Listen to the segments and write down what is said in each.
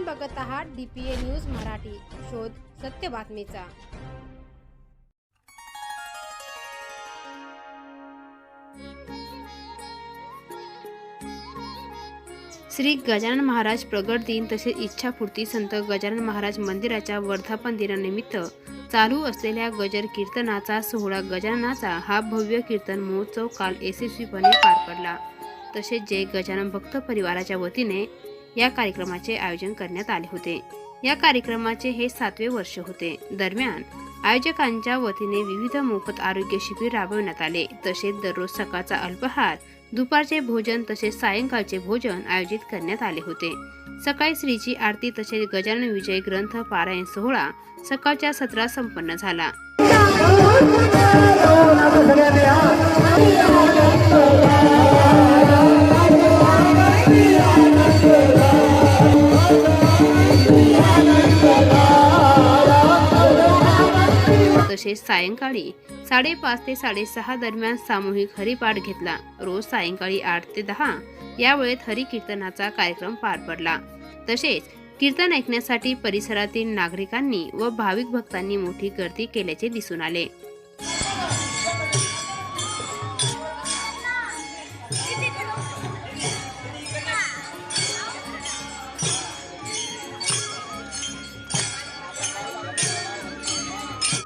आपण बघत आहात डीपीए न्यूज मराठी. शोध सत्य बातमीचा. श्री गजानन महाराज प्रगट दिन तसेच इच्छापूर्ती संत गजानन महाराज मंदिराच्या वर्धापन दिनानिमित्त चालू असलेल्या गजर कीर्तनाचा सोहळा गजाननाचा हा भव्य कीर्तन महोत्सव काल यशस्वीपणे पार पडला. तसेच जय गजानन भक्त परिवाराच्या वतीने या कार्यक्रमाचे आयोजन करण्यात आले होते. या कार्यक्रमाचे हे सातवे वर्ष होते. दरम्यान आयोजकांच्या वतीने विविध मोफत आरोग्य शिबिर राबवण्यात आले. तसेच दररोज सकाळचा अल्पहार दुपारचे भोजन तसेच सायंकाळचे भोजन आयोजित करण्यात आले होते. सकाळी श्रीची आरती तसेच गजानन विजय ग्रंथ पारायण सोहळा सकाळच्या सत्रात संपन्न झाला. तसेच सायंकाळी साडेपाच ते साडेसहा दरम्यान सामूहिक हरिपाठ घेतला. रोज सायंकाळी आठ ते दहा या वेळेत हरिकीर्तनाचा कार्यक्रम पार पडला. तसेच कीर्तन ऐकण्यासाठी परिसरातील नागरिकांनी व भाविक भक्तांनी मोठी गर्दी केल्याचे दिसून आले.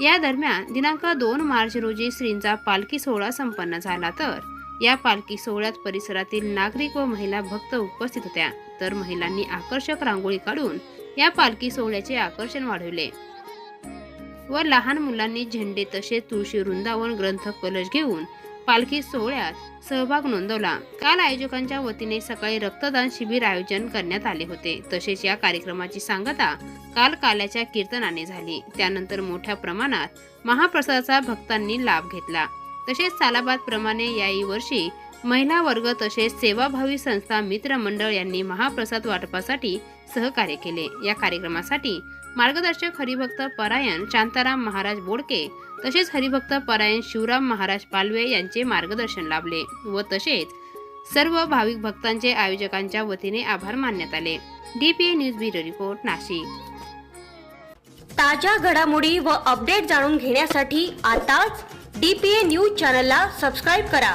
या दरम्यान दिनांक दोन मार्च रोजी श्रींचा पालखी सोहळा संपन्न झाला तर या पालखी सोहळ्यात परिसरातील नागरिक व महिला भक्त उपस्थित होत्या. तर महिलांनी आकर्षक रांगोळी काढून या पालखी सोहळ्याचे आकर्षण वाढवले. व लहान मुलांनी झेंडे तसेच तुळशी वृंदावन ग्रंथ कलश घेऊन पालखी सोहळ्यात सहभाग नोंदवला. काल आयोजकांच्या वतीने सकाळी रक्तदान शिबिर आयोजन करण्यात आले होते. तसेच या कार्यक्रमाची सांगता काल काल्याच्या कीर्तनाने झाली. त्यानंतर मोठ्या प्रमाणात महाप्रसादाचा भक्तांनी लाभ घेतला. तसेच सालाबाद प्रमाणे याही वर्षी महिला वर्ग तसेच सेवाभावी संस्था मित्रमंडळ यांनी महाप्रसाद वाटपासाठी सहकार्य केले. या कार्यक्रमासाठी मार्गदर्शक हरिभक्त परायण शांताराम महाराज बोडके तसेच हरिभक्त परायण शिवराम महाराज पालवे यांचे मार्गदर्शन लाभले व तसेच सर्व भाविक भक्तांचे आयोजकांच्या वतीने आभार मानण्यात आले. DPA news bureau report Nashik. ताज्या घडामोडी व अपडेट जाणून घेण्यासाठी आताच डी पी ए न्यूज चॅनलला सबस्क्राईब करा.